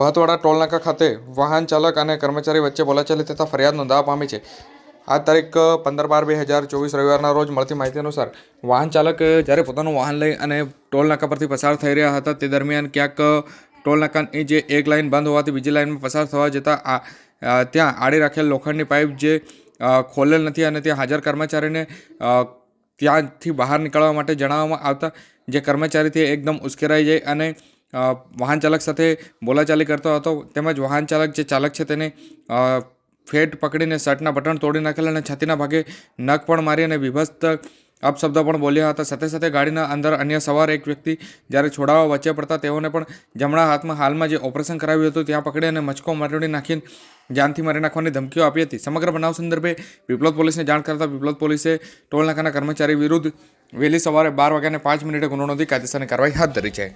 ભાતવાડા ટોલનાકા ખાતે વાહન ચાલક અને કર્મચારી વચ્ચે બોલાચાલી થતાં ફરિયાદ નોંધાવા પામી છે. આ તારીખ પંદર બાર બે હજાર ચોવીસ રવિવારના રોજ મળતી માહિતી અનુસાર વાહન ચાલક જ્યારે પોતાનું વાહન લઈ અને ટોલનાકા પરથી પસાર થઈ રહ્યા હતા, તે દરમિયાન ક્યાંક ટોલનાકાની જે એક લાઇન બંધ હોવાથી બીજી લાઇનમાં પસાર થવા જતાં ત્યાં આડી રાખેલ લોખંડની પાઇપ જે ખોલેલ નથી અને ત્યાં હાજર કર્મચારીને ત્યાંથી બહાર નીકળવા માટે જણાવવામાં આવતા, જે કર્મચારી તે એકદમ ઉશ્કેરાઈ જાય અને વાહન ચાલક સાથે બોલાચાલી કરતો હતો. તેમજ વાહન ચાલક જે ચાલક છે તેને ફેટ પકડીને શર્ટના બટન તોડી નાખેલા અને છાતીના ભાગે નખ પણ મારી અને વિભસ્ત અપશબ્દ પણ બોલ્યા હતા. સાથે સાથે ગાડીના અંદર અન્ય સવાર એક વ્યક્તિ જ્યારે છોડાવવા વચ્ચે પડતા તેઓને પણ જમણા હાથમાં હાલમાં જે ઓપરેશન કરાવ્યું હતું ત્યાં પકડી અને મચકો મરડી નાખીને જાનથી મારી નાખવાની ધમકીઓ આપી હતી. સમગ્ર બનાવ સંદર્ભે પીપલોદ પોલીસને જાણ કરતા પીપલોદ પોલીસે ટોલનાકાના કર્મચારી વિરુદ્ધ વહેલી સવારે બાર વાગ્યાને પાંચ મિનિટે ગુનો નોંધી કાયદેસરની કાર્યવાહી હાથ ધરી છે.